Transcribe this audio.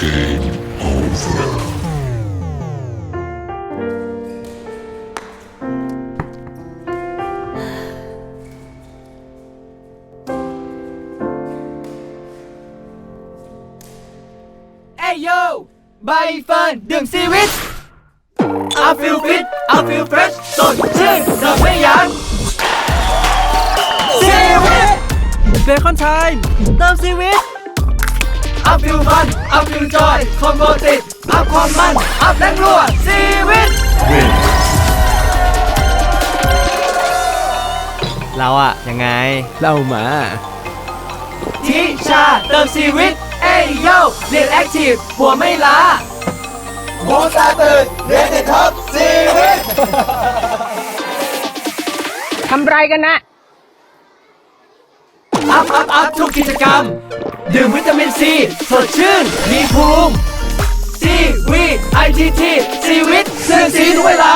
Game over. เอ้ยโยใบเฟิร์นดื่มซีวิต I feel fit I feel fresh สดชื่นเสิร์ฟไม่ยั้งซีวิตเบคอนไทม์เติมซีวิต อัพฟิลฟันอัพฟิลจอยคอมโบติดอัพความมันอัพแรงรัวชีวิต เราอะยังไง เล่ามา ทิชาเติมชีวิต เอ้ยโยเรียนแอคทีฟหัวไม่ล้าโมตาตื่นเรียนติดท็อปชีวิต ทำไรกันนะ อัพอัพอัพทุกกิจกรรม ดื่มวิตามินซีสดชื่น มีภูมิซีวีไอทีทีชีวิตสื่อสีทุกเวลา